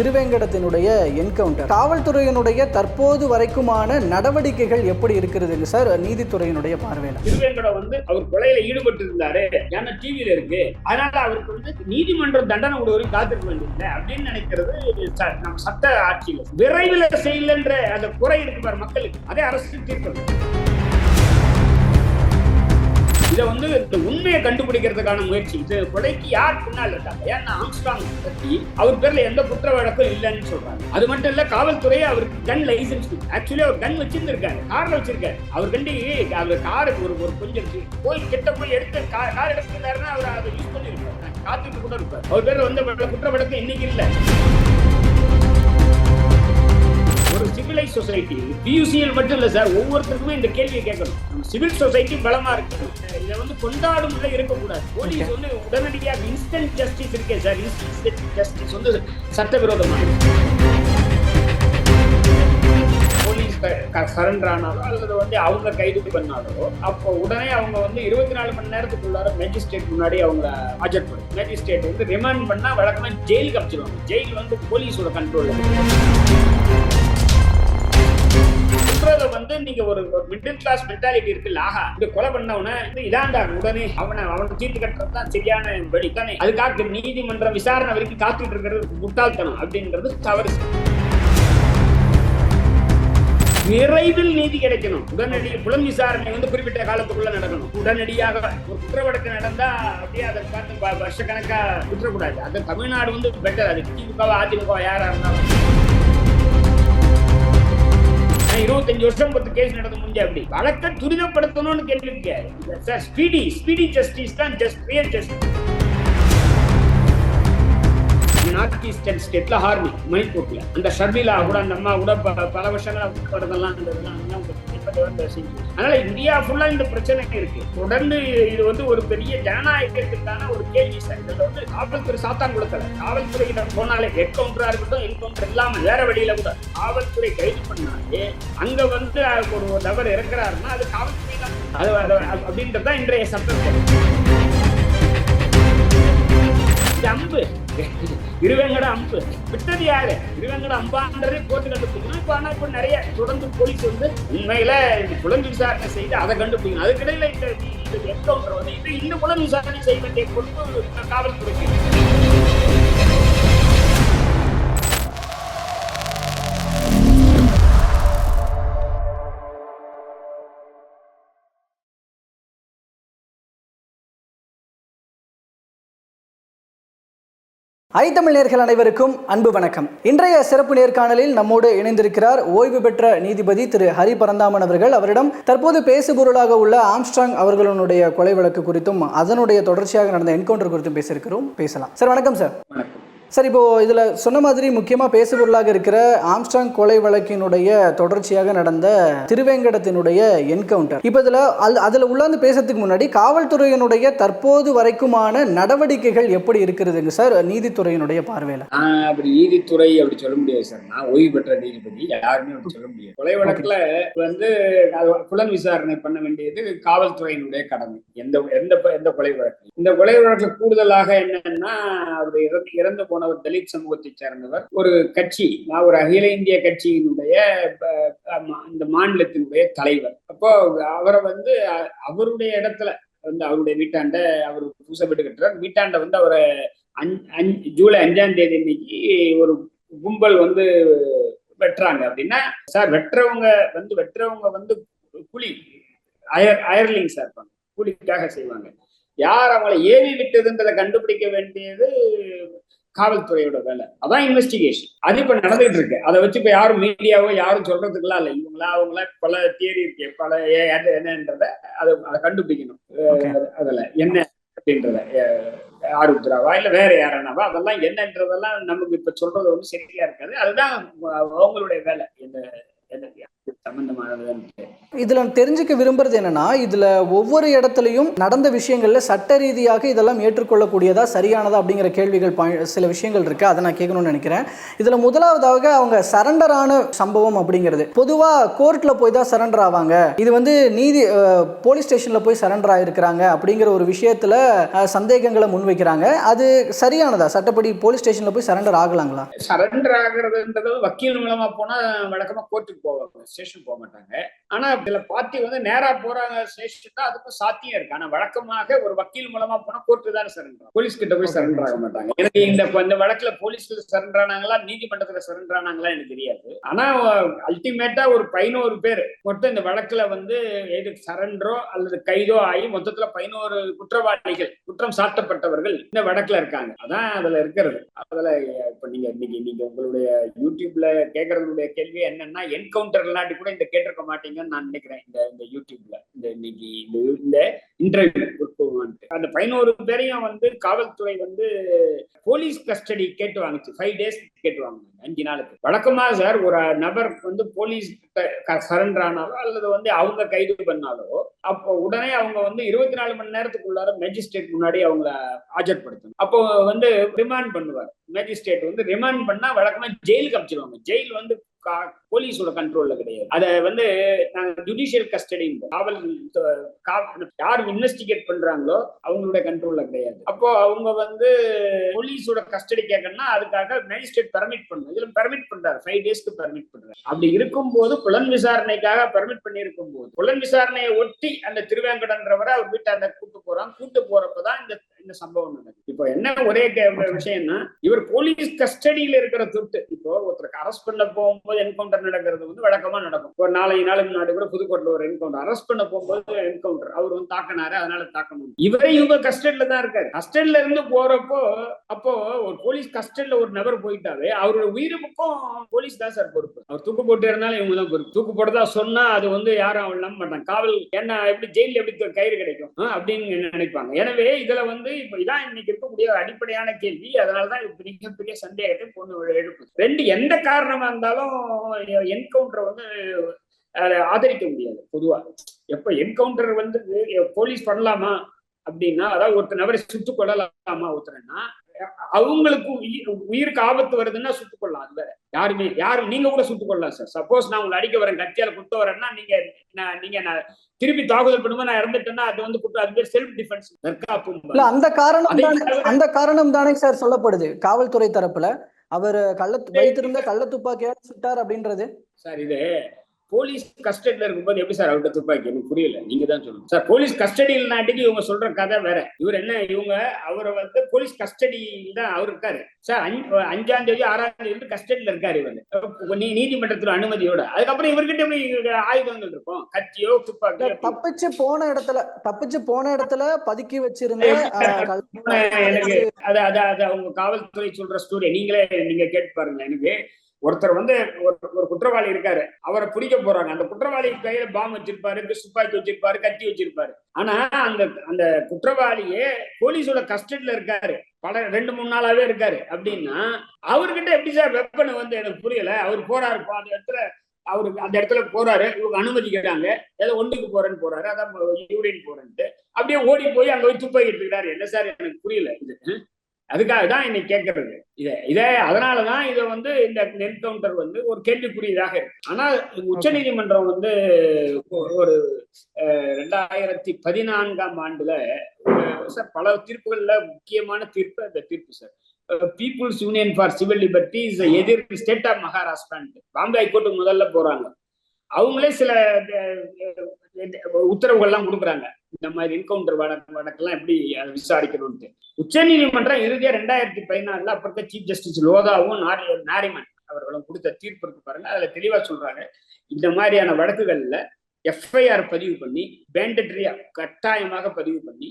திருவேங்கடத்தினுடைய encounter காவல்துறையினுடைய தற்போது வரைக்குமான நடவடிக்கைகள் எப்படி இருக்கிறதுங்க சார் நீதித்துறையினுடைய பார்வையில். திருவேங்கடம் வந்து அவர் கொலையில ஈடுபட்டு இருந்தாரு ஏன்னா டிவியில இருக்கு. அதனால அவருக்கு வந்து நீதிமன்றம் தண்டனை கொடுவரைக்கும் காத்திருக்க வேண்டியதில்லை அப்படின்னு நினைக்கிறது நம்ம சட்ட ஆட்சியில். விரைவில் செய்யலன்ற அந்த குறை இருக்கு பாரு மக்களுக்கு. அதே அரசு தீர்ப்பு. இதை வந்து இந்த உண்மையை கண்டுபிடிக்கிறதுக்கான முயற்சி. இது கொலைக்கு யார் பின்னால் இருக்காங்க? ஏன்னா ஆம்ஸ்டாங் பத்தி அவர் பேர்ல எந்த குற்ற வழக்கும் இல்லைன்னு சொல்றாங்க. அது மட்டும் இல்ல காவல்துறையை அவருக்கு கன் லைசன்ஸ் ஆக்சுவலி அவர் கன் வச்சிருந்திருக்காரு கார்ல வச்சிருக்காரு. அவர் கண்டி அவர் காருக்கு ஒரு ஒரு கொஞ்சம் போய் கிட்ட போய் எடுத்து கார் எடுத்துருந்தாருன்னா அவர் அதை யூஸ் பண்ணிருப்பார். காத்துட்டு கூட இருப்பார். அவர் பேர்ல வந்து குற்ற வழக்கம் இன்னைக்கு இல்லை. ஒரு சிவிலைஸ் சொசைட்டி பியூசிஎல் மட்டும் இல்ல சார் ஒவ்வொருத்தருக்குமே இந்த கேள்வியை கேட்கணும். நம்ம சிவில் சொசைட்டி பலமா இருக்கு. இதை வந்து கொண்டாடும் நிலை இருக்கக்கூடாது போலீஸ் வந்து உடனடியாக இன்ஸ்டன்ட் ஜஸ்டிஸ் இருக்கே சார் இன்ஸ்டன்ட் ஜஸ்டிஸ் வந்து சட்டவிரோதமானது போலீஸ் சரண்டர் ஆனாலோ அல்லது வந்து அவங்க கைது பண்ணாலோ அப்போ உடனே அவங்க வந்து இருபத்தி நாலு மணி நேரத்துக்குள்ளார மேஜிஸ்ட்ரேட் முன்னாடி அவங்க ஆஜர்படும் மேஜிஸ்ட்ரேட் வந்து ரிமாண்ட் பண்ணா வழக்கமா ஜெயிலுக்கு அனுப்பிச்சிருவாங்க. ஜெயில் வந்து போலீஸோட கண்ட்ரோல் சொல்றத வந்து நீங்க ஒரு மிடில் கிளாஸ் மென்டாலிட்டி இருக்குல்ல ஆஹா இந்த கொலை பண்ணவன இதாண்டா உடனே. அவனை அவனை தீர்த்து கட்டுறது தான் சரியான வழி தானே. அதுக்காக நீதிமன்ற விசாரணை வரைக்கும் காத்துட்டு இருக்கிறது முட்டாள்தனம் அப்படின்றது தவறு. விரைவில் நீதி கிடைக்கணும். உடனடி புலன் விசாரணை வந்து குறிப்பிட்ட காலத்துக்குள்ள நடக்கணும். உடனடியாக ஒரு குற்றவழக்கு நடந்தா அப்படியே அதை பார்த்து வருஷக்கணக்கா விட்டுறக்கூடாது. அது தமிழ்நாடு வந்து பெட்டர் அது திமுக அதிமுக யாரா இருந்தாலும். இருபத்தஞ்சு வருஷம் பத்து கேஸ் நடந்து முடிஞ்ச அப்படி. வழக்கை துரிதப்படுத்தணும்னு கேட்டிருக்கேன் சார் ஸ்பீடி ஸ்பீடி ஜஸ்டிஸ் தான் just real justice north eastern ஸ்டேட்ல ஹார்மி மணிப்பூர்ல அந்த ஷர்மிலா கூட அந்த அம்மா கூட ப- பல வருஷங்களா படத்தெல்லாம் இருந்ததெல்லாம் அதனால இந்தியா ஃபுல்லா இந்த பிரச்சனை இருக்கு. தொடர்ந்து இது வந்து ஒரு பெரிய ஜனநாயகத்துக்கான ஒரு கேள்வி சார். இதுல வந்து காவல்துறை சாத்தாங்குளத்துல காவல்துறையிடம் போனாலே என்கவுண்டரா இருக்கட்டும் என்கவுண்டர் இல்லாம வேற வழியில கூட காவல்துறை கைது பண்ணாலே அங்க வந்து ஒரு நபர் இறக்குறாருன்னா அது காவல்துறை தான். அது அப்படின்றது தான் இன்றைய சட்டம் இருவேங்கட அம்பு. விட்டது யாரு? இருவேங்கட அம்பான்றதே கோர்ட்டு கண்டுபிடிக்கணும். இப்ப ஆனா இப்ப நிறைய தொடர்ந்து போலீஸ் வந்து உண்மையில இந்த புலன் விசாரணை செய்து அதை கண்டுபிடிக்கணும். அதுக்கிடையில இந்த இந்த என்கவுண்டர் வந்து இது இன்னும் புலன் விசாரணை செய்ய வேண்டிய பொறுப்பு காவல்துறைக்கு ஐத்தமிழ் நேர்கள் அனைவருக்கும் அன்பு வணக்கம். இன்றைய சிறப்பு நேர்காணலில் நம்மோடு இணைந்திருக்கிறார் ஓய்வு பெற்ற நீதிபதி திரு ஹரி பரந்தாமன் அவர்கள். அவரிடம் தற்போது பேசுபொருளாக உள்ள ஆம்ஸ்ட்ராங் அவர்களுடைய கொலை வழக்கு குறித்தும் அதனுடைய தொடர்ச்சியாக நடந்த என்கவுண்டர் குறித்தும் பேசியிருக்கிறோம். பேசலாம். சார் வணக்கம் சார். வணக்கம். சார் இப்போ இதில் சொன்ன மாதிரி முக்கியமாக பேசுபொருளாக இருக்கிற ஆம்ஸ்டாங் கொலை வழக்கினுடைய தொடர்ச்சியாக நடந்த திருவேங்கடத்தினுடைய என்கவுண்டர். இப்போ இதில் அது அதில் உள்ளாந்து பேசுறதுக்கு முன்னாடி காவல்துறையினுடைய தற்போது வரைக்குமான நடவடிக்கைகள் எப்படி இருக்கிறதுங்க சார் நீதித்துறையினுடைய பார்வையில்? அப்படி நீதித்துறை அப்படி சொல்ல முடியாது சார். நான் ஓய்வு பெற்ற நீதிபதி யாருமே அப்படி சொல்ல முடியாது. கொலை வழக்கில் வந்து புலன் விசாரணை பண்ண வேண்டியது காவல்துறையினுடைய கடமை. எந்த எந்த எந்த கொலை வழக்கு? இந்த கொலை வழக்குல கூடுதலாக என்னன்னா அவருடைய இறந்து இறந்து போனவர் தலித் சமூகத்தை சேர்ந்தவர். ஒரு கட்சி நான் ஒரு அகில இந்திய கட்சியினுடைய அந்த இந்த மாநிலத்தினுடைய தலைவர். அப்போ அவரை வந்து அவருடைய இடத்துல வந்து அவருடைய வீட்டாண்ட அவர் புதுசா வீடு கட்டுறார். வீட்டாண்ட வந்து அவரை அஞ்- ஜூலை அஞ்சாம் தேதி இன்னைக்கு ஒரு கும்பல் வந்து வெட்டுறாங்க. அப்படின்னா சார் வெட்டுறவங்க வந்து வெட்டுறவங்க வந்து கூலி அயர் அயர்லிங் சார் இருப்பாங்க கூலிக்காக செய்வாங்க. யார் அவங்கள ஏவி விட்டதுன்றதை கண்டுபிடிக்க வேண்டியது காவல்துறையோட வேலை. அதான் இன்வெஸ்டிகேஷன் அது இப்ப நடந்துகிட்டு இருக்கு அதை வச்சு இப்ப யாரும் மீடியாவோ யாரும் சொல்றதுக்குலாம் இல்லை. இவங்களா அவங்கள பல தியரி இருக்கு. பல என்னன்றத அதை அதை கண்டுபிடிக்கணும். அதுல என்ன அப்படின்றத ஆருத்ராவா இல்ல வேற யாரானாவா? அதெல்லாம் என்னன்றதெல்லாம் நமக்கு இப்ப சொல்றது வந்து சரியா இருக்காது. அதுதான் அவங்களுடைய வேலை. இந்த என்ன இதுல தெரிஞ்சுக்க விரும்புறது என்னன்னா இதுல ஒவ்வொரு இடத்துலயும் நடந்த விஷயங்கள்ல சட்ட ரீதியாக இதெல்லாம் ஏற்றுக்கொள்ளக்கூடியதா சரியானதா அப்படிங்கிற கேள்விகள் சில விஷயங்கள் இருக்கு. அதை நான் கேட்கணும்னு நினைக்கிறேன். இதுல முதலாவதாக அவங்க சரண்டர் ஆன சம்பவம் அப்படிங்கிறது. பொதுவா கோர்ட்ல போய் தான் சரண்டர் ஆவாங்க. இது வந்து நீதி போலீஸ் ஸ்டேஷன்ல போய் சரண்டர் ஆயிருக்கிறாங்க அப்படிங்கிற ஒரு விஷயத்துல சந்தேகங்களை முன்வைக்கிறாங்க. அது சரியானதா? சட்டப்படி போலீஸ் ஸ்டேஷன்ல போய் சரண்டர் ஆகலாங்களா? சரண்டர் ஆகுறதுன்றது வக்கீல் மூலமா போனா வழக்கமா கோர்ட்டுக்கு போவாங்க. ஸ்டேஷன் போக மாட்டாங்க. ஆனா இதுல பார்ட்டி வந்து நேரா போறாங்க ஸ்டேஷன் தான் அதுக்கும் சாத்தியம் இருக்கு. ஆனா வழக்கமாக ஒரு வக்கீல் மூலமா போனா கோர்ட்டு தான் சரண்டர் போலீஸ் கிட்ட போய் சரண்டர் ஆக மாட்டாங்க. எனக்கு இந்த இந்த வழக்குல போலீஸ்ல சரண்டர் ஆனாங்களா நீதிமன்றத்துல சரண்டர் ஆனாங்களா எனக்கு தெரியாது. ஆனா அல்டிமேட்டா ஒரு பதினோரு பேர் மொத்தம் இந்த வழக்குல வந்து எது சரண்டரோ அல்லது கைதோ ஆகி மொத்தத்துல பதினோரு குற்றவாளிகள் குற்றம் சாட்டப்பட்டவர்கள் இந்த வழக்குல இருக்காங்க. அதான் அதுல இருக்கிறது. அதுல இப்ப நீங்க இன்னைக்கு நீங்க உங்களுடைய யூடியூப்ல கேட்கறதுடைய கேள்வி என்னன்னா என்கவுண்டர் விளையாண்டு கூட இந்த கேட்டிருக்க மாட்டீங்கன்னு நான் நினைக்கிறேன். இந்த இந்த யூடியூப்ல. இந்த இன்னைக்கு இந்த இந்த இன்டர்வியூ அந்த பதினோரு பேரையும் வந்து காவல்துறை வந்து போலீஸ் கஸ்டடி கேட்டு வாங்குச்சு. ஃபைவ் டேஸ் கேட்டு வாங்க அஞ்சு நாளுக்கு. வழக்கமா சார் ஒரு நபர் வந்து போலீஸ் சரண்டர் ஆனாலோ அல்லது வந்து அவங்க கைது பண்ணாலோ அப்போ உடனே அவங்க வந்து இருபத்தி நாலு மணி நேரத்துக்குள்ளார மேஜிஸ்ட்ரேட் முன்னாடி அவங்கள ஆஜர்படுத்தணும். அப்போ வந்து ரிமாண்ட் பண்ணுவார். மேஜிஸ்ட்ரேட் வந்து ரிமாண்ட் பண்ணா வழக்கமா ஜெயிலுக்கு அமைச்சிருவாங்க ஜெயில் வந்து கா- போலீஸோட கண்ட்ரோல்ல கிடையாது. அதை வந்து நாங்க ஜுடிஷியல் கஸ்டடி காவல் யார் இன்வெஸ்டிகேட் பண்றாங்களோ அவங்களோட கண்ட்ரோல்ல கிடையாது. அப்போ அவங்க வந்து போலீஸோட கஸ்டடி கேட்கணும்னா அதுக்காக மேஜிஸ்ட்ரேட் பெர்மிட் பண்ணணும். இதுல பெர்மிட் பண்றாரு. ஃபைவ் டேஸ்க்கு பெர்மிட் பண்றாரு. அப்படி இருக்கும்போது புலன் விசாரணைக்காக பெர்மிட் பண்ணி இருக்கும்போது புலன் விசாரணையை ஒட்டி அந்த திருவேங்கடன்றவரை அவர் வீட்டை அந்த கூட்டு போறான். கூட்டு போறப்பதான் இந்த இந்த சம்பவம் நடக்குது. இப்போ என்ன ஒரே கே- விஷயம்னா இவர் போலீஸ் கஸ்டடியில இருக்கிற தொட்டு. இப்போ ஒருத்தருக்கு அரெஸ்ட் பண்ண போகும்போது என்கவுண்டர் நடக்கிறது வந்து வழக்கமா நடக்கும். ஒரு நாலஞ்சு நாளுக்கு முன்னாடி கூட புதுக்கோட்டில் ஒரு என்கவுண்டர் அரெஸ்ட் பண்ண போகும்போது என்கவுண்டர் அவர் வந்து தாக்கினாரு அதனால தாக்கணும் இவரே இவங்க கஸ்டடியில தான் இருக்காரு. கஸ்டடியில இருந்து போறப்போ அப்போ ஒரு போலீஸ் கஸ்டடியில ஒரு நபர் போயிட்டாவே அவரோட உயிருக்கும் போலீஸ் தான் சார் பொறுப்பு. அவர் தூக்கு போட்டு இருந்தாலும் இவங்க தான் பொறுப்பு. தூக்கு போட்டதா சொன்னா அது வந்து யாரும் அவள் நம்ப மாட்டாங்க. காவல் என்ன எப்படி ஜெயில எப்படி கயிறு கிடைக்கும்? அப்படின்னு நினைப்பாங்க. எனவே இதுல வந்து இப்ப இதான் இன்னைக்கு இருக்கக்கூடிய ஒரு அடிப்படையான கேள்வி. அதனாலதான் இது மிகப்பெரிய சந்தேகத்தை பொண்ணு எழுப்பு ரெண்டு எந்த காரணமா இருந்தாலும் என்கவுண்டர் வந்து ஆதரிக்க முடியாது பொதுவா. எப்ப என்கவுண்டர் வந்து போலீஸ் பண்ணலாமா அப்படின்னா அதாவது ஒருத்தர் நபரை சுட்டுக் கொள்ளலாமா ஒருத்தர்னா அவங்களுக்கு உயிர் உயிருக்கு ஆபத்து வருதுன்னா சுட்டுக் கொள்ளலாம் அது வேற. யாருமே யாரும் நீங்க கூட சுட்டுக் கொள்ளலாம் சார் சப்போஸ் நான் உங்களை அடிக்க வரேன் கத்தியால குத்த வரேன்னா நீங்க நான் நீங்க நான் திருப்பி தாக்குதல் பண்ணும்போது நான் இறந்துட்டேன்னா அது வந்து குற்றம் அது பேர் செல்ஃப் டிஃபென்ஸ் தற்காப்பு அந்த காரணம் அந்த காரணம் தானே சார் சொல்லப்படுது. காவல்துறை தரப்புல. அவர் கள்ள வைத்திருந்த கள்ள துப்பாக்கியால் சுட்டார் அப்படின்றது. சார் இது போலீஸ் கஸ்டடியில இருக்கும்போது எப்படி சார் அவர்கிட்ட துப்பாக்கி? எனக்கு புரியல. நீங்க தான் சொல்லணும் சார் போலீஸ் கஸ்டடியில் நாட்டிக்கு இவங்க சொல்ற கதை வேற. இவர் என்ன இவங்க அவரை வந்து போலீஸ் கஸ்டடியில் தான் அவர் இருக்காரு. சார் அஞ்சு- அஞ்சாம் தேதி ஆறாம் தேதி கஸ்டடியில இருக்காரு இவர். நீ நீதிமன்றத்துல அனுமதியோட. அதுக்கப்புறம் இவர்கிட்ட எப்படி ஆயுதங்கள் இருக்கும்? கத்தியோ இல்ல, துப்பாக்கியோ தப்பிச்சு போன இடத்துல தப்பிச்சு போன இடத்துல பதுக்கி வச்சிருந்த எனக்கு அது அது அது அவங்க காவல்துறை சொல்ற ஸ்டோரி நீங்களே நீங்க கேட்டு பாருங்க எனக்கு. ஒருத்தர் வந்து ஒரு ஒரு குற்றவாளி இருக்காரு. அவரை பிடிக்க போறாங்க. அந்த குற்றவாளி கையில பாம்பு வச்சிருப்பாரு துப்பாக்கி வச்சிருப்பாரு கத்தி வச்சிருப்பாரு. ஆனா அந்த அந்த குற்றவாளியே போலீஸோட கஸ்டடியில இருக்காரு. பல ரெண்டு மூணு நாளாவே இருக்காரு. அப்படின்னா அவர்கிட்ட எப்படி சார் வெப்பன் வந்து எனக்கு புரியல. அவர் போறாரு. அந்த இடத்துல அவருக்கு அந்த இடத்துல போறாரு. இவங்க அனுமதிக்கிறாங்க. ஏதோ ஒண்ணுக்கு போறேன்னு போறாரு. அதான் யூரின் போறேன்ட்டு. அப்படியே ஓடி போய் அங்க போய் துப்பாக்கி எடுத்துக்கிறாரு. என்ன சார் எனக்கு புரியல இது? அதுக்காக தான் இன்னைக்கு கேட்கறது. இதை இதை அதனாலதான் இதை வந்து இந்த என்கவுண்டர் வந்து ஒரு கேள்விக்குரியதாக இருக்கு. ஆனா உச்ச நீதிமன்றம் வந்து ஒரு ரெண்டாயிரத்தி பதினான்காம் ஆண்டுல சார் பல தீர்ப்புகள்ல முக்கியமான தீர்ப்பு அந்த தீர்ப்பு sir. People's union for civil liberties எதிர் ஸ்டேட் ஆஃப் மகாராஷ்டிரான்ட்டு பாம்பே ஹைகோர்ட்டுக்கு முதல்ல போறாங்க. அவங்களே சில உத்தரவுகள்லாம் கொடுக்குறாங்க. இந்த மாதிரி என்கவுண்டர் வழக்கு வழக்கெல்லாம் எப்படி அதை விசாரிக்கணும்ட்டு உச்ச நீதிமன்றம் இறுதியா ரெண்டாயிரத்தி பதினாலுல அப்ப சீஃப் ஜஸ்டிஸ் லோதாவும் நாரிமன் அவர்களும் கொடுத்த தீர்ப்பு இருக்கு பாருங்க. அதுல தெளிவா சொல்றாங்க. இந்த மாதிரியான வழக்குகள்ல எஃப்ஐஆர் பதிவு பண்ணி பேண்டட்ரியா கட்டாயமாக பதிவு பண்ணி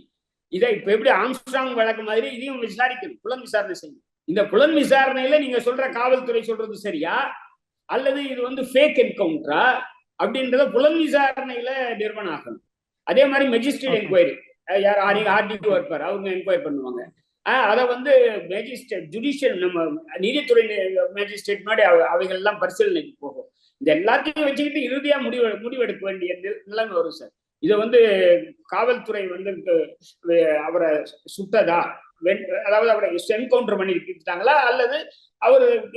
இதை இப்ப எப்படி ஆம்ஸ்ட்ராங் வழக்கு மாதிரி இதையும் விசாரிக்கணும். புலன் விசாரணை செய்யணும். இந்த புலன் விசாரணையில நீங்க சொல்ற காவல்துறை சொல்றது சரியா? அல்லது இது வந்து ஃபேக் என்கவுண்டரா அப்படின்றத புலன் விசாரணையில நிறுவனம் ஆகணும். அதே மாதிரி மெஜிஸ்ட்ரேட். என்கொயரி யார் ஆர்டி ஆர்டிஓ இருப்பார். அவங்க என்கொயரி பண்ணுவாங்க. அதை வந்து மேஜிஸ்ட்ரேட் ஜுடிஷியல் நம்ம நீதித்துறை மேஜிஸ்ட்ரேட் முன்னாடி அவ- அவைகள் எல்லாம் பரிசீலனைக்கு போகும். இந்த எல்லாத்தையும் வச்சுக்கிட்டு இறுதியா முடிவு முடிவெடுக்க வேண்டிய நில- நிலைமை வரும் சார். இதை வந்து காவல்துறை வந்து அவரை சுட்டதா? அதாவது அவரை என்கவுண்டர் பண்ணிருக்காங்களா அல்லது அவர்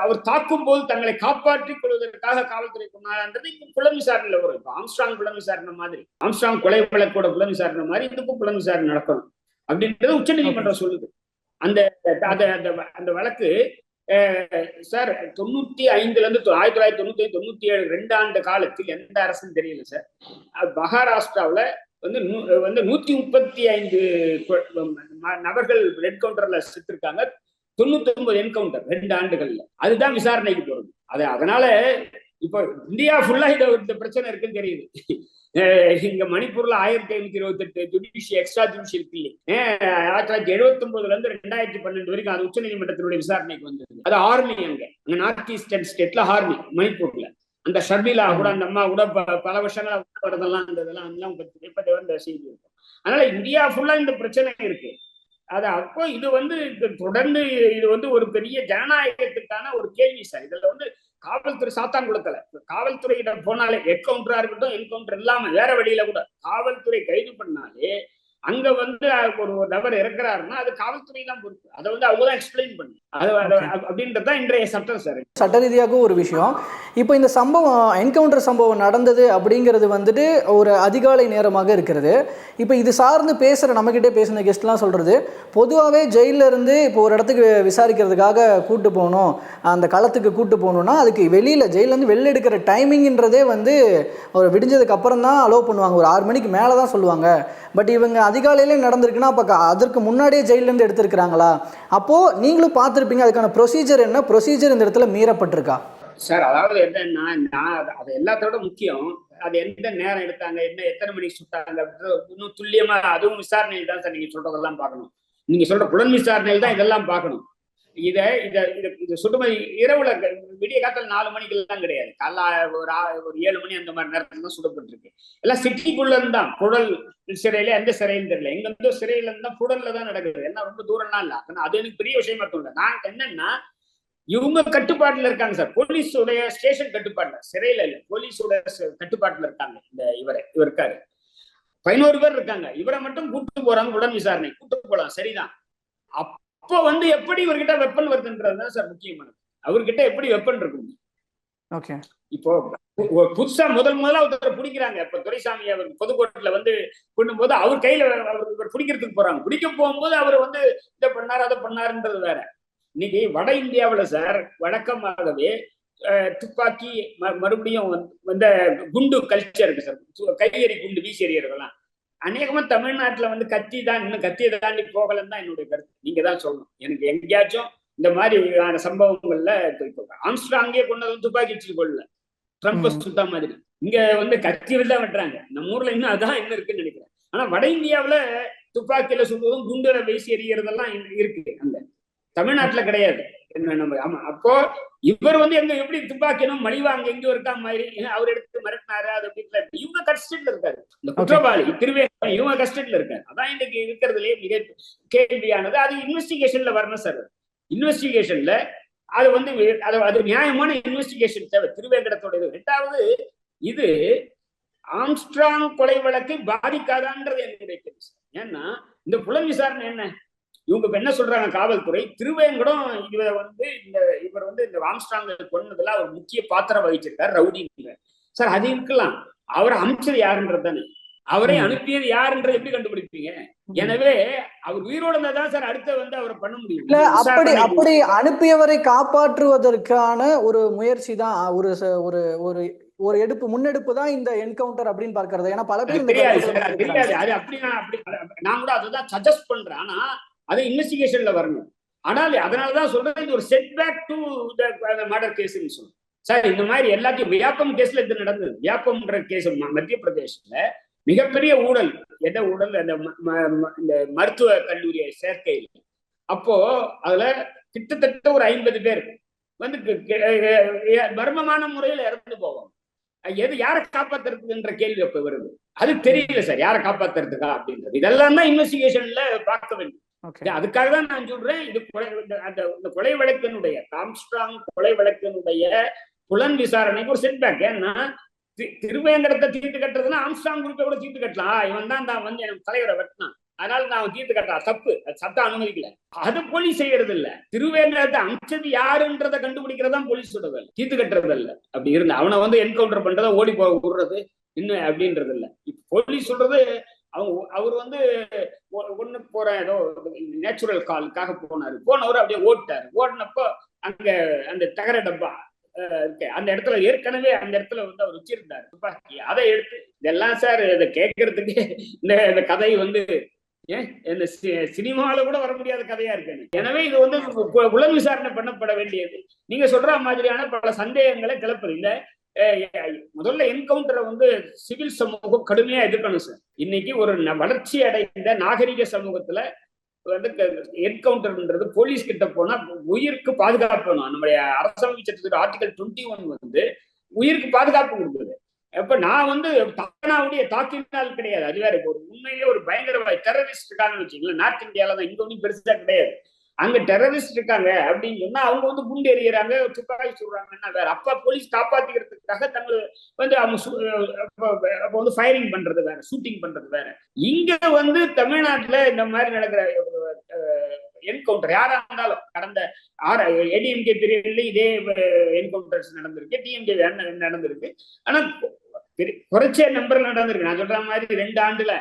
அவர் தாக்கும் போது தங்களை காப்பாற்றிக் கொள்வதற்காக காவல்துறை கொண்டாடுன்றது இங்க புலன் விசாரணையில வரும் இப்போ ஆம்ஸ்ட்ராங் புலன் விசாரணை மாதிரி. ஆம்ஸ்ட்ராங் கொலை வழக்கோட புலன் விசாரணை மாதிரி இதுக்கும் புலன் விசாரணை நடக்கணும். அப்படின்றது உச்சநீதிமன்றம் சொல்லுது. அந்த அந்த அந்த- வழக்கு சார் தொண்ணூத்தி ஐந்துல இருந்து ஆயிரத்தி தொள்ளாயிரத்தி தொண்ணூத்தி ஐந்து தொண்ணூத்தி ஏழு ரெண்டு ஆண்டு காலத்தில் எந்த அரசுன்னு தெரியல சார். அது வந்து நூ- வந்து நூத்தி முப்பத்தி ஐந்து நபர்கள் ரெட் கவுண்டர்ல செத்துருக்காங்க. தொண்ணூத்தி ஒன்பது என்கவுண்டர் ரெண்டு ஆண்டுகள்ல. அதுதான் விசாரணைக்கு போறது. அது அதனால இப்போ இந்தியா ஃபுல்லா இந்த இந்த பிரச்சனை இருக்குன்னு தெரியுது. இங்க மணிப்பூர்ல ஆயிரத்தி ஐநூத்தி இருபத்தி எட்டு ஜுடிஷியல் எக்ஸ்ட்ரா ஜுடிஷியல் கில்லிங் ஆயிரத்தி தொள்ளாயிரத்தி எழுபத்தி ஒன்பதுல இருந்து ரெண்டாயிரத்தி பன்னெண்டு வரைக்கும் அது உச்சநீதிமன்றத்தினுடைய விசாரணைக்கு வந்தது. அது ஆர்மி அங்க. அங்க நார்த் ஈஸ்டர்ன் ஸ்டேட்ல ஆர்மி மணிப்பூர்ல. அந்த ஷர்மிளா கூட அந்த அம்மா கூட பல வருஷங்களா வரதெல்லாம் அந்த இதெல்லாம் அதெல்லாம் பத்தி செய்தி இருக்கும் அதனால இந்தியா ஃபுல்லா இந்த பிரச்சனை இருக்கு. அது அப்போ இது வந்து இது தொடர்ந்து இது வந்து ஒரு பெரிய ஜனநாயகத்துக்கான ஒரு கேள்வி சார். இதுல வந்து காவல்துறை சாத்தாங்குளத்துல காவல்துறையிடம் போனாலே என்கவுண்டரா இருக்கட்டும் என்கவுண்டர் இல்லாம வேற வழியில கூட காவல்துறை கைது பண்ணாலே அங்க வந்து ஒரு நபர் இறக்குறாருன்னா அது காவல்துறை தான் பொறுப்பு. அதை வந்து அவங்க தான் எக்ஸ்பிளைன் பண்ணு அது அது- அப்படின்றது தான் இன்றைய சட்டம் சார் சட்ட ரீதியாக ஒரு விஷயம். இப்போ இந்த சம்பவம் என்கவுண்டர் சம்பவம் நடந்தது அப்படிங்கிறது வந்துட்டு ஒரு அதிகாலை நேரமாக இருக்கிறது. இப்போ இது சார்ந்து பேசுகிற நம்மக்கிட்டே பேசின கெஸ்ட்லாம் சொல்கிறது பொதுவாகவே ஜெயில்ல இருந்து இப்போ ஒரு இடத்துக்கு விசாரிக்கிறதுக்காக கூட்டு போகணும் அந்த களத்துக்கு கூட்டு போகணுன்னா அதுக்கு வெளியில் ஜெயிலேருந்து வெளில எடுக்கிற டைமிங்ன்றதே வந்து ஒரு விடிஞ்சதுக்கு அப்புறம் தான் அலோவ் பண்ணுவாங்க. ஒரு ஆறு மணிக்கு மேலே தான் சொல்லுவாங்க. பட் இவங்க அதிகாலையிலே நடந்திருக்குன்னா அப்போ அதற்கு முன்னாடியே ஜெயிலேருந்து எடுத்திருக்கிறாங்களா? அப்போது நீங்களும் பார்த்துருப்பீங்க அதுக்கான ப்ரொசீஜர் என்ன? ப்ரொசீஜர் இந்த இடத்துல மீறப்பட்டிருக்கா? சார் அதாவது என்னன்னா நான் அது- எல்லாத்தோட முக்கியம். அது எந்த நேரம் எடுத்தாங்க என்ன எத்தனை மணிக்கு சுட்டாங்க இன்னும் துல்லியமா அதுவும் விசாரணையில் தான் சார் நீங்க சொல்றதெல்லாம் பார்க்கணும். நீங்க சொல்ற புலன் விசாரணையில் தான் இதெல்லாம் பார்க்கணும். இத இத இதை இது இரவுல விடிய காலத்துல நாலு மணிக்கு எல்லாம் கிடையாது. காலைல ஒரு ஒரு ஏழு மணி அந்த மாதிரி நேரத்துல தான் சுடப்பட்டிருக்கு. எல்லாம் சிட்டிக்குள்ள இருந்தான். குழல் சிறையில எந்த சிறைன்னு தெரியல. எங்க இருந்தோ சிறையில இருந்தா புழல்ல தான் நடக்குது. என்ன ரொம்ப தூரம்லாம் இல்ல. அது எனக்கு பெரிய விஷயமா தோணல நான் என்னன்னா இவங்க கட்டுப்பாட்டுல இருக்காங்க சார். போலீஸுடைய ஸ்டேஷன் கட்டுப்பாட்டுல. சிறையில இல்ல. போலீஸோட கட்டுப்பாட்டுல இருக்காங்க. இந்த இவரை இவர் இருக்காரு. பதினோரு பேர் இருக்காங்க. இவரை மட்டும் கூட்டு போறாங்க உடன் விசாரணை. கூட்டு போலாம். சரிதான். அப்போ வந்து எப்படி இவர்கிட்ட வெப்பன் வருதுன்றதுதான் சார் முக்கியமானது. அவர்கிட்ட எப்படி வெப்பன் இருக்கும் ஓகே இப்போ புதுசா முதல் முதல்ல ஒருத்தர் பிடிக்கிறாங்க. இப்ப துரைசாமி அவர் பொதுக்கோட்டில் வந்து கொண்டும் போது அவர் கையில அவர் பிடிக்கிறதுக்கு போறாங்க. பிடிக்க போகும்போது அவர் வந்து இதை பண்ணாரு அதை பண்ணாருன்றது வேற. இன்னைக்கு வட இந்தியாவுல சார் வழக்கமாகவே துப்பாக்கி மறுபடியும் வந்து இந்த குண்டு கல்ச்சர் இருக்கு சார் கையெறி குண்டு வீசி எறியறதெல்லாம் அநேகமா தமிழ்நாட்டுல வந்து கத்தி தான் இன்னும் கத்தியை தாண்டி போகலன்னு தான் என்னுடைய கருத்து. நீங்க தான் சொல்லணும். எனக்கு எங்கேயாச்சும் இந்த மாதிரியான சம்பவங்கள்ல ஆம்ஸ்ட்ராங்கே கொண்டு வந்து துப்பாக்கி வச்சுட்டு கொள்ளல ட்ரம்ப். சுத்தா மாதிரி. இங்க வந்து கத்தியில் தான் வெட்டுறாங்க. நம்ம ஊர்ல இன்னும் அதான் இன்னும் இருக்குன்னு நினைக்கிறேன். ஆனா வட இந்தியாவுல துப்பாக்கியில சுடுவதும் குண்டுல வீசி எறிகிறதெல்லாம் இருக்கு. அங்க தமிழ்நாட்டுல கிடையாது. நம்ம அப்போ இவர் வந்து எங்க எப்படி துப்பாக்கினும் மலிவா அங்க எங்கேயோ இருக்கா மாதிரி அவர் எடுத்து மிரட்டினாரு அது அப்படின்ல இவங்க கஷ்டத்துல இருக்காரு. இந்த குற்றவாளி திருவேங்கடம் இவங்க கஷ்டத்துல இருக்காரு. அதான் இன்னைக்கு இருக்கிறதுலயே மிக கேள்வியானது. அது இன்வெஸ்டிகேஷன்ல வரணும் சார் இன்வெஸ்டிகேஷன்ல அது வந்து அது அது நியாயமான இன்வெஸ்டிகேஷன் தேவை. திருவேங்கடத்தோட இது ரெண்டாவது இது ஆம்ஸ்ட்ராங் கொலை வழக்கை பாதிக்காதான்றது என்னுடைய கேள்வி. ஏன்னா இந்த புலன் விசாரணை என்ன? இவங்க இப்ப என்ன சொல்றாங்க காவல்துறை? திருவேங்கடம் இவரை வந்து இந்த இவர் வந்து இந்த ஆம்ஸ்ட்ராங் கொன்னதுல அவர் முக்கிய பாத்திரம் வகிச்சிருக்காரு ரவுடி சார் அது இருக்கலாம். அவரை அமைச்சது யாருன்றது தானே? அவரை. அனுப்பியது யாருன்றது எப்படி கண்டுபிடிப்பீங்க? எனவே அவர் உயிரோட தான் சார் அடுத்து வந்து அவரை பண்ண முடியும். இல்ல அப்படி அப்படி அனுப்பியவரை காப்பாற்றுவதற்கான ஒரு முயற்சி தான் ஒரு ஒரு ஒரு ஒரு எடுப்பு முன்னெடுப்பு தான் இந்த என்கவுண்டர் அப்படின்னு பார்க்கறது. ஏன்னா பல பேர் தெரியாது. அது அப்படி நான் அப்படி நான் கூட அதுதான் சஜஸ்ட் பண்றேன். ஆனா அது இன்வெஸ்டிகேஷன்ல வரணும். ஆனால் அதனாலதான் சொல்றேன் இது ஒரு செட் பேக் டு மர்டர் கேஸ்ன்னு சொல்றேன். சார் இந்த மாதிரி எல்லாத்தையும் வியாப்பம் கேஸ்ல இது நடந்தது. வியாபம்ன்ற கேஸ் மத்திய பிரதேசத்துல மிகப்பெரிய ஊழல். எந்த ஊழல்? அந்த ம- ம- இந்த மருத்துவ கல்லூரியை சேர்க்கையில். அப்போ அதுல கிட்டத்தட்ட ஒரு ஐம்பது பேர் வந்து மர்மமான முறையில் இறந்து போவாங்க. எது யாரை காப்பாத்துறதுன்ற கேள்வி அப்ப வருது. அது தெரியல சார் யாரை காப்பாத்துறதுக்கா அப்படின்றது. இதெல்லாம் தான் இன்வெஸ்டிகேஷன்ல பார்க்க வேண்டும். அதுக்காக தான் நான் சொல்றேன். இது கொலை இந்த- அந்த இந்த கொலை வழக்கினுடைய காம்ஸ்ட்ராங் கொலை வழக்கினுடைய புலன் விசாரணைக்கு ஒரு செட்பேக் ஏன்னா திருவேந்திரத்தை திருவேங்கடத்தை தீர்த்து கட்டுறதுன்னா ஆம்ஸ்டாங் குரூப்பை கூட தீர்த்து கட்டலாம். இவன் தான் தான் வந்து எனக்கு தலைவரை வெட்டினான். அதனால நான் அவன் தீர்த்து கட்டா தப்பு. அது சட்டம் அனுமதிக்கல. அது போலீஸ் செய்யறது இல்ல திருவேங்கடத்தை அமைச்சது யாருன்றதை கண்டுபிடிக்கிறதா போலீஸோட வேலை. தீர்த்து கட்டுறது இல்ல அப்படி இருந்தா அவனை வந்து என்கவுண்டர் பண்றதை ஓடி போக விடுறது இன்னும் அப்படின்றது இல்ல இப்ப போலீஸ் சொல்றது அவங்க அவர் வந்து ஒண்ணு போற ஏதோ நேச்சுரல் காலுக்காக போனாரு. போனவர் அப்படியே ஓட்டாரு ஓடினப்போ அங்க அந்த தகர டப்பா இருக்கு அந்த இடத்துல ஏற்கனவே அந்த இடத்துல வந்து அவர் வச்சிருந்தாரு. துப்பாக்கி அதை எடுத்து இதெல்லாம் சார் இதை கேட்கறதுக்கு இந்த இந்த கதை வந்து ஏன் இந்த சி- சினிமால கூட வர முடியாத கதையா இருக்கு எனவே இது வந்து பு- புலன் விசாரணை பண்ணப்பட வேண்டியது. நீங்க சொல்ற மாதிரியான பல சந்தேகங்களை கிளப்புது. இந்த முதல்ல என்கவுண்டரை வந்து சிவில் சமூகம் கடுமையா எதிர்க்கணும் சார் இன்னைக்கு ஒரு வளர்ச்சி அடைந்த நாகரிக சமூகத்துல வந்து என்கவுண்டர்ன்றது போலீஸ் கிட்ட போனா உயிருக்கு பாதுகாப்பு வேணும். நம்முடைய அரசமைப்பு சட்டத்தோட ஆர்டிகல் டுவெண்ட்டி ஒன் வந்து உயிருக்கு பாதுகாப்பு கொடுக்குது. அப்ப நான் வந்து தானாவுடைய தாக்கினால் கிடையாது. அது வேற இப்போ ஒரு உண்மையிலேயே ஒரு பயங்கரவாதி டெரரிஸ்ட் இருக்காங்கன்னு வச்சுங்களேன் நார்த் இந்தியால தான் இங்க ஒன்றும் பெருசா கிடையாது. அங்க டெரரிஸ்ட் இருக்காங்க அப்படின்னு சொன்னா அவங்க வந்து குண்டு எறியறாங்க துப்பாக்கி சுடுறாங்கன்னா வேற அப்பா போலீஸ் காப்பாத்திக்கிறதுக்காக தங்களை வந்து அவங்க வந்து ஃபயரிங் பண்றது வேற ஷூட்டிங் பண்றது வேற. இங்க வந்து தமிழ்நாட்டுல இந்த மாதிரி நடக்கிற என்கவுண்டர் யாரா இருந்தாலும் கடந்த ஆறு ஏடிஎம்கே பீரியட்ல இதே என்கவுண்டர்ஸ் நடந்திருக்கு டிஎம்கே நடந்திருக்கு. ஆனா குறைச்ச நம்பர்ல நடந்திருக்கு. நான் சொல்ற மாதிரி ரெண்டு ஆண்டுல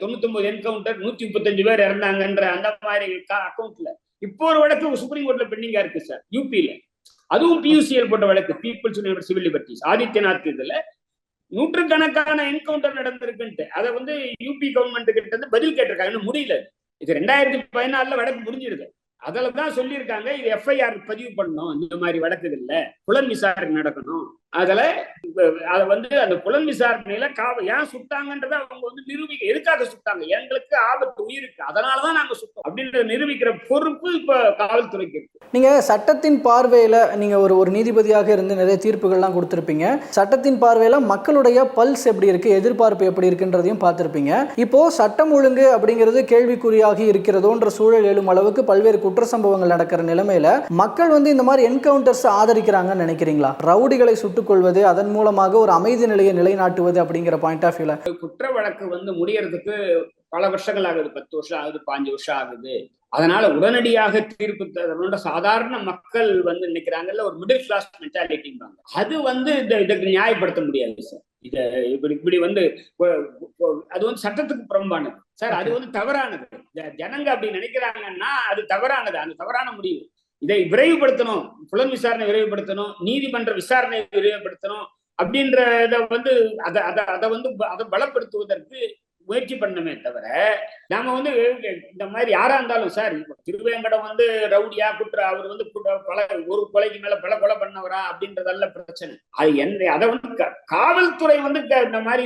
தொண்ணூத்தி ஒன்பது என்கவுண்டர் நூத்தி முப்பத்தஞ்சு பேர் இறந்தாங்கன்ற அந்த மாதிரி அக்கௌண்ட்ல இப்போ ஒரு வழக்கு சுப்ரீம் கோர்ட்ல பெண்டிங்கா இருக்கு சார் யூபியில அதுவும் பியூசிஎல் போட்ட வழக்கு பீப்புள்ஸ் யூனிவர் சிவில் லிபர்ட்டிஸ் ஆதித்யநாத் இதுல நூற்றுக்கணக்கான என்கவுண்டர் நடந்திருக்குன்ட்டு. அதை வந்து யூபி கவர்மெண்ட் கிட்ட இருந்து பதில் கேட்டிருக்காங்க. இன்னும் முடியல. இது ரெண்டாயிரத்தி பதினாலுல வழக்கு முடிஞ்சிருக்கு அதுல தான் சொல்லியிருக்காங்க இது எஃப்ஐஆர் பதிவு பண்ணணும். இந்த மாதிரி வழக்குகள்ல புலன் விசாரணை நடக்கணும். அதுல அதை வந்து அந்த புலன் விசாரணையில காவ ஏன் சுட்டாங்கன்றத அவங்க வந்து நிரூபிக்க எதுக்காக சுட்டாங்க? எங்களுக்கு ஆபத்து உயிருக்கு. அதனாலதான் நாங்க சுட்டோம். அப்படின்றத நிரூபிக்கிற பொறுப்பு இப்ப காவல்துறைக்கு இருக்கு. நீங்க சட்டத்தின் பார்வையில நீங்க ஒரு ஒரு நீதிபதியாக இருந்து நிறைய தீர்ப்புகள்லாம் கொடுத்துருப்பீங்க. சட்டத்தின் பார்வையில மக்களுடைய பல்ஸ் எப்படி இருக்கு எதிர்பார்ப்பு எப்படி இருக்குன்றதையும் பார்த்துருப்பீங்க. இப்போ சட்டம் ஒழுங்கு அப்படிங்கிறது கேள்விக்குறியாகி இருக்கிறதோன்ற சூழல் எழும் அளவுக்கு பல்வேறு குற்ற சம்பவங்கள் நடக்கிற நிலைமையில மக்கள் வந்து இந்த மாதிரி என்கவுண்டர்ஸ் ஆதரிக்கிறாங்கன்னு நினைக்கிறீங்களா? ரவுடிகளை சுட்டுக் கொள்வது அதன் மூலமாக ஒரு அமைதி நிலையை நிலைநாட்டுவது அப்படிங்கிற பாயிண்ட் ஆஃப் வியூல குற்ற வழக்கு வந்து முடியறதுக்கு பல வருஷங்கள் ஆகுது. பத்து வருஷம் ஆகுது பாஞ்சு வருஷம் ஆகுது. அதனால உடனடியாக தீர்ப்பு தரணுன்ற சாதாரண மக்கள் வந்து நினைக்கிறாங்கல்ல ஒரு மிடில் கிளாஸ் மென்டாலிட்டிங்கிறாங்க அது வந்து இந்த இதுக்கு நியாயப்படுத்த முடியாது சார் இத இப்படி இப்படி வந்து அது வந்து சட்டத்துக்கு புறம்பானது. சார் அது வந்து தவறானது. ஜனங்க அப்படி நினைக்கிறாங்கன்னா அது தவறானது. அந்த தவறான முடிவு. இதை விரைவுபடுத்தணும். புலன் விசாரணை விரைவுபடுத்தணும். நீதிமன்ற விசாரணை விரைவுபடுத்தணும். அப்படின்ற இதை வந்து அதை அதை அதை வந்து அதை பலப்படுத்துவதற்கு முயற்சி பண்ணமே தவிர நாம வந்து இந்த மாதிரி யாரா இருந்தாலும் சார் இப்ப திருவேங்கடம் வந்து ரவுடியா குற்ற அவர் வந்து பல ஒரு கொலைக்கு மேல பல கொலை பண்ணவரா அப்படின்றதல்ல பிரச்சனை. அது என்ன அதை வந்து காவல்துறை வந்து இந்த மாதிரி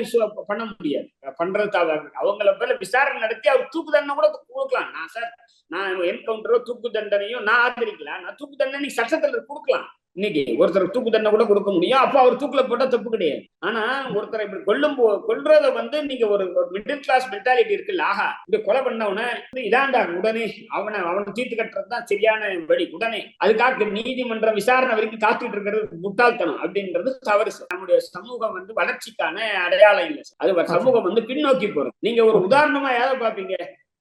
பண்ண முடியாது. பண்றது அவங்கள மேல விசாரணை நடத்தி அவர் தூக்கு தண்டனை கூட கொடுக்கலாம். நான் சார் நான் என்கவுண்டரோ தூக்கு தண்டனையும் நான் ஆதரிக்கல. நான் தூக்கு தண்டனை சட்டத்துல கொடுக்கலாம். இன்னைக்கு ஒருத்தர் தூக்கு தண்டனை கூட கொடுக்க முடியும். அப்ப அவர் தூக்குல போட்டா தப்பு கிடையாது. ஆனா ஒருத்தரை இப்படி கொல்லும் கொல்றத வந்து நீங்க ஒரு மிடில் கிளாஸ் மென்டாலிட்டி இருக்குல்ல ஆஹா இப்படி கொலை பண்ணவன இதாண்டா உடனே அவனை அவனை தீர்த்து கட்டுறது தான் சரியான வழி. உடனே அதுக்காக நீதிமன்றம் விசாரணை வரைக்கும் காத்துட்டு இருக்கிறது முட்டாள்தனம் அப்படின்றது தவறு சார். நம்முடைய சமூகம் வந்து வளர்ச்சிக்கான அடையாளம் இல்லை சார். அது சமூகம் வந்து பின்னோக்கி போறது. நீங்க ஒரு உதாரணமா யாரை பாப்பீங்க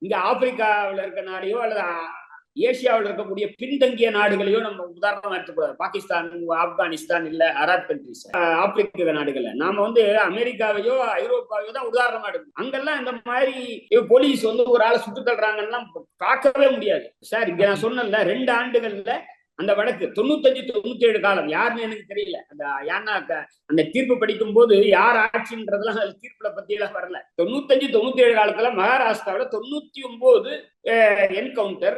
இங்க ஆப்பிரிக்காவுல இருக்க நாடையோ அல்லது ஏசியாவில் இருக்கக்கூடிய பின்தங்கிய நாடுகளையோ நம்ம உதாரணமா எடுத்துக்கூடாது. பாகிஸ்தான் ஆப்கானிஸ்தான் இல்ல அரப் கண்ட்ரிஸ் ஆப்பிரிக்க நாடுகள்ல. நாம வந்து அமெரிக்காவையோ ஐரோப்பாவையோ தான் உதாரணமா எடுக்கணும். அங்கெல்லாம் இந்த மாதிரி போலீஸ் வந்து ஒரு ஆளை சுட்டு தள்ளுறாங்கன்னா பார்க்கவே முடியாது. சார் இங்க நான் சொன்னேன்ல ரெண்டு ஆண்டுகள்ல அந்த வழக்கு தொண்ணூத்தஞ்சு தொண்ணூத்தி ஏழு காலம். யாருன்னு எனக்கு தெரியல. அந்த யானா அந்த தீர்ப்பு படிக்கும் போது யார் ஆட்சின்றதெல்லாம் அந்த தீர்ப்புல பத்தி எல்லாம் வரல. தொண்ணூத்தஞ்சு தொண்ணூத்தி ஏழு காலத்துல மகாராஷ்டிராவில தொண்ணூத்தி ஒன்பது என்கவுண்டர்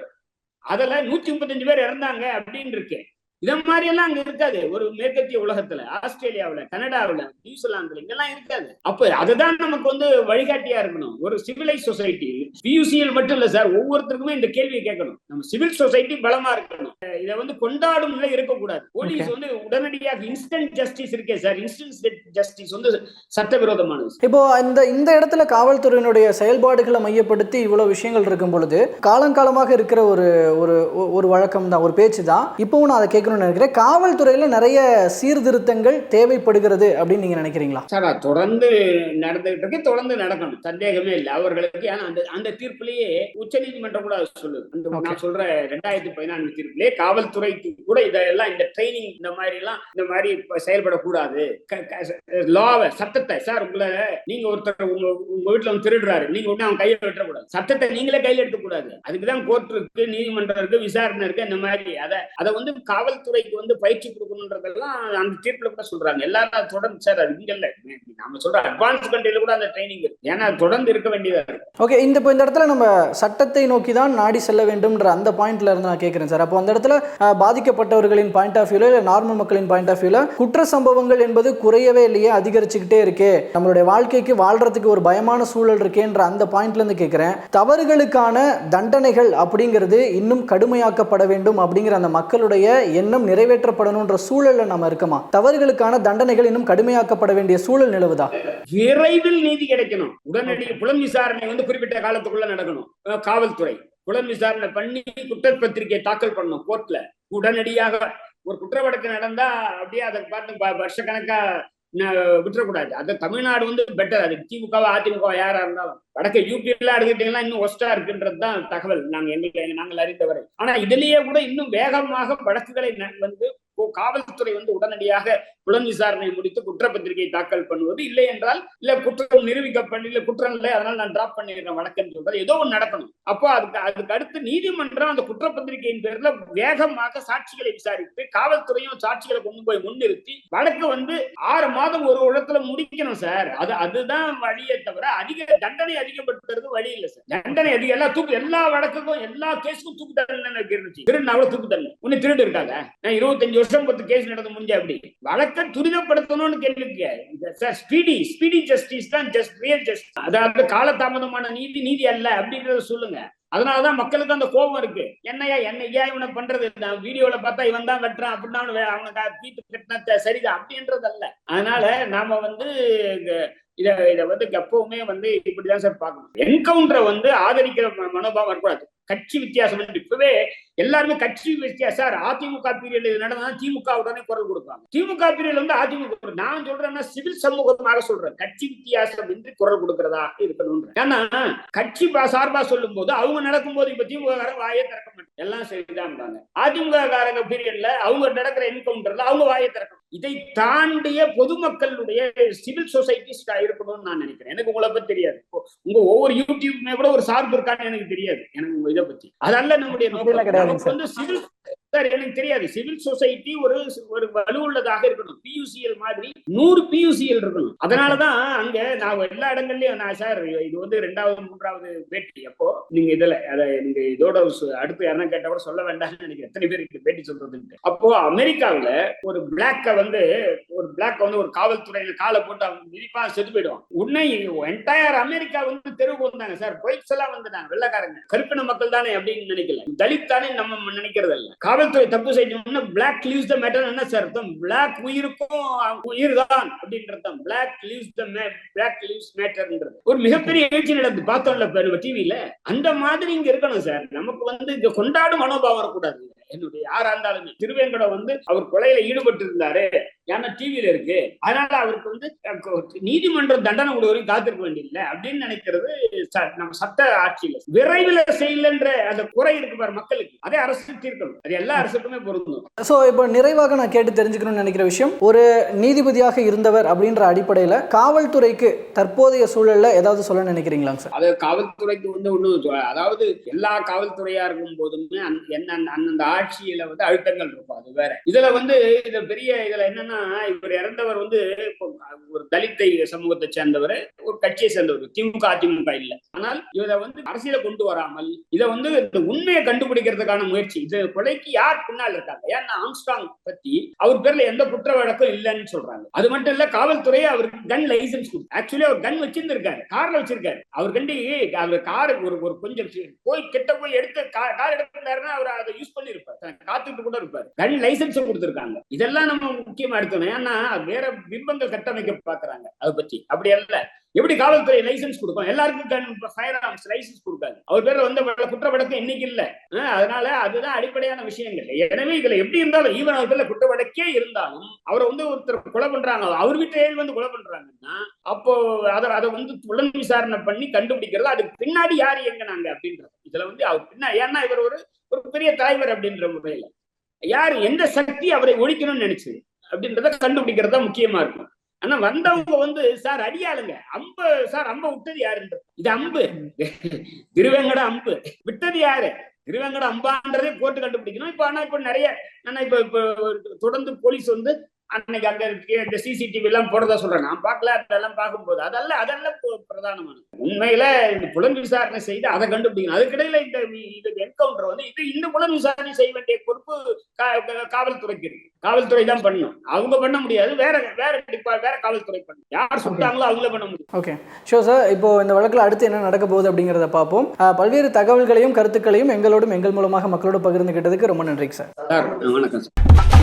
அதுல நூத்தி முப்பத்தஞ்சு பேர் இறந்தாங்க அப்படின்னு இருக்கு இத மாதிரி எல்லாம் அங்க இருக்காது. ஒரு மேற்கத்திய உலகத்துல ஆஸ்திரேலியாவுல கனடாவுல நியூசிலாந்துல இங்கெல்லாம் இருக்காது. அப்ப அதுதான் நமக்கு வந்து வழிகாட்டியா இருக்கணும். ஒரு சிவிலைஸ் சொசைட்டி பியூசிஎல் மட்டும் இல்ல சார் ஒவ்வொருத்தருக்குமே இந்த கேள்வியை கேட்கணும். நம்ம சிவில் சொசைட்டி பலமா இருக்கணும். இதை வந்து கொண்டாடும் நிலை இருக்கக்கூடாது. போலீஸ் வந்து உடனடியாக இன்ஸ்டன்ட் ஜஸ்டிஸ் இருக்கே சார். இன்ஸ்டன்ட் ஜஸ்டிஸ் வந்து சட்டவிரோதமானது இப்போ இந்த இந்த இடத்துல காவல்துறையினுடைய செயல்பாடுகளை மையப்படுத்தி இவ்வளவு விஷயங்கள் இருக்கும் பொழுது காலங்காலமாக இருக்கிற ஒரு ஒரு ஒரு வழக்கம் தான் ஒரு பேச்சு தான் இப்பவும் நான் அதை கேட்கணும்னு நினைக்கிறேன். காவல்துறையில நிறைய சீர்திருத்தங்கள் தேவைப்படுகிறது அப்படின்னு நீங்க நினைக்கிறீங்களா? சார் தொடர்ந்து நடந்துகிட்டு இருக்கு. தொடர்ந்து நடக்கணும். சந்தேகமே இல்லை. அவர்களுக்கு ஏன்னா அந்த அந்த தீர்ப்பிலேயே உச்ச நீதிமன்றம் கூட சொல்லுது. அந்த. நான் சொல்ற ரெண்டாயிரத்தி பதினான்கு தீர்ப்பிலேயே காவல்துறைக்கு கூட இதெல்லாம் இந்த ட்ரைனிங் இந்த மாதிரி எல்லாம் இந்த மாதிரி செயல்படக்கூடாது. லாவை சட்டத்தை. சார் உங்களை நீங்க ஒருத்தர் உங்க உங்க வீட்டுல வந்து திருடுறாரு. நீங்க உடனே அவன் கையை வெட்டக்கூடாது. சட்டத்தை நீங்களே கையில எடுக்கக்கூடாது. அதுக்குதான் கோர்ட் இருக்கு நீதிமன்றம் இருக்கு விசாரணை இருக்கு இந்த மாதிரி. அதை அதை வந்து காவல்துறைக்கு வந்து பயிற்சி கொடுக்கணுன்றதெல்லாம் அந்த தீர்ப்புல கூட சொல்றாங்க. எல்லாரும் தொடர்ந்து சார் அது இங்க இல்ல. நாம சொல்ற அட்வான்ஸ் கண்ட்ரில கூட அந்த ட்ரைனிங் இருக்கு. ஏன்னா தொடர்ந்து இருக்க வேண்டியதா இருக்கு. ஓகே இந்த இப்போ இந்த இடத்துல நம்ம சட்டத்தை நோக்கி தான் நாடி செல்ல வேண்டும்ன்ற அந்த பாயிண்ட்ல இருந்து நான் கேட்கிறேன் சார் அப்போ அந்த இடத்துல பாதிக்கப்பட்டவர்களின் பாயிண்ட் ஆஃப் வியூல இல்லை நார்மல் மக்களின் பாயிண்ட் ஆஃப் வியூல குற்ற சம்பவங்கள் என்பது குறையவே இல்லையே அதிகரிச்சுக்கிட்டே இருக்கே. நம்மளுடைய வாழ்க்கைக்கு வாழ்றதுக்கு ஒரு பயமான சூழல் இருக்கேன்ற அந்த பாயிண்ட்ல இருந்து கேட்குறேன் தவறுகளுக்கான தண்டனைகள் அப்படிங்கிறது இன்னும் கடுமையாக்கப்பட வேண்டும் அப்படிங்கிற அந்த மக்களுடைய எண்ணம் நிறைவேற்றப்படணுன்ற சூழல்ல நம்ம இருக்கமா? தவறுகளுக்கான தண்டனைகள் இன்னும் கடுமையாக்கப்பட வேண்டிய சூழல் நிலவுதா? விரைவில் நீதி கிடைக்கணும். உடனடி புலம் விசாரணை வந்து குறிப்பிட்ட காலத்துக்குள்ள நடக்கணும். காவல்துறை. புலம் விசாரணை பண்ணி குற்றப்பத்திரிகை தாக்கல் பண்ணணும் கோர்ட்ல உடனடியாக ஒரு குற்ற வழக்கு நடந்தா அப்படியே அதை பார்த்து வருஷக்கணக்கா விட்டுறக்கூடாது. அது தமிழ்நாடு வந்து பெட்டர் அது திமுக அதிமுகவா யாரா இருந்தாலும். வடக்கு யூபிஎல்லாம் எடுத்துக்கிட்டீங்கன்னா இன்னும் ஒஸ்டா இருக்குன்றது தான் தகவல். நாங்க எங்களுக்கு நாங்கள் அறிந்தவரை. ஆனா இதுலயே கூட இன்னும் வேகமாக வடக்குகளை வந்து காவல்துறை வந்து உடனடியாக புலன் விசாரணை முடித்து குற்றப்பத்திரிகை தாக்கல் பண்ணுவது இல்லை என்றால் இல்ல குற்றம் நிரூபிக்கப்படல இல்ல குற்றம் இல்லை அதனால நான் டிராப் பண்ணிடுறேன் வழக்கம் சொல்றது ஏதோ ஒன்று நடக்கணும். அப்போ அதுக்கு அதுக்கு அடுத்து நீதிமன்றம் அந்த குற்றப்பத்திரிகையின் பேர்ல வேகமாக சாட்சிகளை விசாரித்து காவல்துறையும் சாட்சிகளை கொண்டு போய் முன்னிறுத்தி வழக்கு வந்து ஆறு மாதம் ஒரு உலகத்துல முடிக்கணும் சார். அது அதுதான் வழியே தவிர அதிக தண்டனை அதிகப்படுத்துறது வழி இல்லை சார். தண்டனை அதிகம் எல்லா தூக்கு எல்லா வழக்குக்கும் எல்லா கேஸுக்கும் தூக்கு தண்டனை இருந்துச்சு அவ்வளவு தூக்கு தண்டனை. உன்னை திருடு இருக்காங்க நான் இருபத்தஞ்சு வருஷம் பத்து கேஸ் நடந்து முடிஞ்சா அப்படி வழக்க துரிதப்படுத்தணும்னு கேள்விக்கு சார் ஸ்பீடி ஸ்பீடி ஜஸ்டிஸ் தான் ஜஸ்ட் ரியல் ஜஸ்டிஸ் அதாவது காலதாமதமான நீதி நீதி அல்ல அப்படின்றத சொல்லுங்க. அதனாலதான் மக்களுக்கு அந்த கோபம் இருக்கு. என்னையா என்னையா இவனை பண்றது? நான் வீடியோல பார்த்தா இவன் தான் வெட்டுறான் அப்படின்னா அவனை அவனுக்கு தீட்டு கட்டின சரிதான் அப்படின்றது அல்ல. அதனால நாம வந்து இத- இத இத வந்து எப்பவுமே வந்து இப்படிதான் சார் பார்க்கணும். என்கவுண்டரை வந்து ஆதரிக்கிற மனோபாவம் வரக்கூடாது. கட்சி வித்தியாசம் இப்பவே எல்லாருமே கட்சி வித்தியாசம் சார் அதிமுக பீரியட் இது நடந்தா திமுக உடனே குரல் கொடுப்பாங்க. திமுக பீரியட் வந்து அதிமுக. நான் சொல்றேன்னா சிவில் சமூகமாக சொல்றேன். கட்சி வித்தியாசம் இன்றி குரல் கொடுக்கிறதா இருக்கணும் ஏன்னா கட்சி சார்பா சொல்லும் போது அவங்க நடக்கும் போது இப்ப திமுக காரங்க வாயே திறக்க மாட்டாங்க. எல்லாம் சரிதான் அதிமுக காரங்க பீரியட்ல அவங்க நடக்கிற என்கவுண்டர்ல அவங்க வாயை திறக்கணும். இதை தாண்டிய பொதுமக்களுடைய சிவில் சொசைட்டி இருக்கணும்னு நான் நினைக்கிறேன். எனக்கு உங்களை பத்தி தெரியாது. உங்க ஒவ்வொரு யூடியூப்மே கூட ஒரு சார்பு இருக்கான்னு எனக்கு தெரியாது. எனக்கு உங்க இதை பத்தி. அதல்ல நம்முடைய நோக்கம். கிடையாதுங்க நமக்கு வந்து சிவில் சார் எனக்கு தெரியாது. சிவில் சொசைட்டி ஒரு ஒரு வலுவுள்ளதாக இருக்கணும். பியூசிஎல் மாதிரி நூறு பியூசிஎல் இருக்கணும். அதனாலதான் அங்க நான் எல்லா இடங்கள்லயும் நான் சார் இது வந்து ரெண்டாவது மூன்றாவது பேட்டி. அப்போ நீங்க இதுல அதை நீங்க இதோட அடுத்து யாரா கேட்ட கூட சொல்ல வேண்டாம்னு நினைக்கிறேன் எத்தனை பேருக்கு பேட்டி சொல்றதுன்ட்டு. அப்போ அமெரிக்காவில ஒரு பிளாக்க வந்து ஒரு பிளாக் வந்து ஒரு காவல்துறையில காலை போட்டு அவங்க மிதிப்பா செத்து போயிடுவான் உன்னை என்டையர் அமெரிக்கா வந்து தெருவுக்கு வந்தாங்க சார். பொய்ஸ் எல்லாம் வந்துட்டாங்க. வெள்ளக்காரங்க. கருப்பின மக்கள் தானே அப்படின்னு நினைக்கல. தலித் தானே நம்ம நினைக்கிறது இல்ல காவல்துறை தப்பு செய்யணும்னா பிளாக் லீவ்ஸ் த மேட்டர் என்ன சார் அர்த்தம்? பிளாக் உயிருக்கும் உயிர் தான் அப்படின்ற அர்த்தம். Black lives the black lives மேட்டர்ன்றது ஒரு மிகப்பெரிய எழுச்சி நடந்து பார்த்தோம்ல டிவியில அந்த மாதிரி இங்க இருக்கணும் சார். நமக்கு வந்து இங்க கொண்டாடும் மனோபாவம் வரக்கூடாது. என்னுடைய யாரா இருந்தாலுமே திருவேங்கடம் வந்து அவர் கொலையில ஈடுபட்டு இருந்தாரு ஏன்னா டிவியில இருக்கு. அதனால அவருக்கு வந்து அஹ், நீதிமன்றம் தண்டனை கொடுவரையும் காத்திருக்க வேண்டியதில்லை அப்படின்னு நினைக்கிறது ச- நம்ம சட்ட ஆட்சியில. விரைவில் செய்யலன்ற அந்த குறை இருக்கு பாரு மக்களுக்கு. அதே அரசு தீர்க்கணும். அது எல்லா அரசுக்குமே பொருந்தும். ஸோ இப்போ நிறைவாக நான் கேட்டு தெரிஞ்சுக்கணும்னு நினைக்கிற விஷயம் ஒரு நீதிபதியாக இருந்தவர் அப்படின்ற அடிப்படையில் காவல்துறைக்கு தற்போதைய சூழல்ல ஏதாவது சொல்ல நினைக்கிறீங்களாங்க சார்? அது காவல்துறைக்கு வந்து ஒண்ணு அதாவது எல்லா காவல்துறையா இருக்கும் போதுமே அந்த- என்ன அந்தந்த ஆட்சியில வந்து அழுத்தங்கள் இருக்கும். அது வேற. இதுல வந்து இது பெரிய இதுல என்னன்னா இவர் இறந்தவர் வந்து ஒரு தலித்தை சமூகத்தை சேர்ந்தவர் ஒரு கட்சியை சேர்ந்தவர். திமுக அதிமுக இல்ல. ஆனால் இதை வந்து அரசியல கொண்டு வராமல் இதை வந்து இந்த உண்மையை கண்டுபிடிக்கிறதுக்கான முயற்சி. இது கொலைக்கு யார் பின்னால் இருக்காங்க? ஏன்னா ஆம்ஸ்டாங் பத்தி அவர் பேர்ல எந்த குற்ற வழக்கும் இல்லைன்னு சொல்றாங்க. அது மட்டும் இல்ல காவல்துறையை அவருக்கு கன் லைசன்ஸ் ஆக்சுவலி அவர் கன் வச்சிருந்திருக்காரு. கார்ல வச்சிருக்காரு. அவர் கண்டி அவர் கார் ஒரு ஒரு கொஞ்சம் போய் கிட்ட போய் எடுத்து கார் எடுத்திருந்தாருன்னா அவர் அதை யூஸ் பண்ணிருப்பார். இருப்பார் காத்துட்டு கூட இருப்பார். தனி லைசன்ஸும் கொடுத்துருக்காங்க. இதெல்லாம் நம்ம முக்கியமா எடுக்கணும் ஏன்னா வேற பிம்பங்கள் கட்டமைக்க பாக்குறாங்க அதை பத்தி. அப்படி அல்ல. எப்படி காவல்துறை லைசன்ஸ் கொடுக்கும்? எல்லாருக்கும் கன் ஃபயர் ஆர்ம்ஸ் லைசன்ஸ் கொடுக்காது. அவர் பேர்ல வந்து குற்ற இன்னைக்கு இல்ல. அதனால அதுதான் அடிப்படையான விஷயங்கள். எனவே இதுல எப்படி இருந்தாலும் ஈவன் அவர் பேர்ல குற்றவழக்கே இருந்தாலும் அவரை வந்து ஒருத்தர் கொலை பண்றாங்க அவர் வீட்டு வந்து கொலை பண்றாங்கன்னா அப்போ அதை அதை வந்து உடன் விசாரணை பண்ணி கண்டுபிடிக்கிறது அதுக்கு பின்னாடி யார் எங்கனாங்க அப்படின்றது. இதுல வந்து அவர் பின்னா ஏன்னா இவர் ஒரு ஒரு பெரிய தலைவர் அப்படின்ற முறையில. யார் எந்த சக்தி அவரை ஒழிக்கணும்னு நினைச்சு அப்படின்றத கண்டுபிடிக்கிறது தான் முக்கியமா இருக்கும். ஆனா வந்தவங்க வந்து சார் அடியாளுங்க. அம்பு சார் அம்ப விட்டது யாருன்றது இது அம்பு. திருவேங்கட அம்பு. விட்டது யாரு? திருவேங்கட அம்பான்றதே போட்டு கண்டுபிடிக்கணும். இப்ப ஆனா இப்ப நிறைய ஆனா இப்ப இப்ப தொடர்ந்து போலீஸ் வந்து அன்னைக்கு அங்க இந்த சிசிடிவி எல்லாம் போடுறதா சொல்றாங்க நான் பார்க்கல அதெல்லாம் பார்க்கும்போது. அதெல்லாம் அதெல்லாம் பிரதானமானது. உண்மையில இந்த புலன் விசாரணை செய்து அதை கண்டுபிடிக்கணும். அதுக்கிடையில இந்த இது என்கவுண்டர் வந்து இது இந்த புலன் விசாரணை செய்ய வேண்டிய பொறுப்பு காவல்துறைக்கு இருக்கு. காவல்துறை தான் பண்ணணும் அவங்க பண்ண முடியாது. வேற வேற வேற காவல்துறை பண்ணணும் யார் சொல்றாங்களோ அவங்கள பண்ண முடியும். ஓகே ஷோ சார் இப்போ இந்த வழக்கில் அடுத்து என்ன நடக்க போகுது அப்படிங்கிறத பார்ப்போம். பல்வேறு தகவல்களையும் கருத்துக்களையும் எங்களோடும் எங்கள் மூலமாக மக்களோடு பகிர்ந்துகிட்டதுக்கு ரொம்ப சார் சார் வணக்கம் சார்.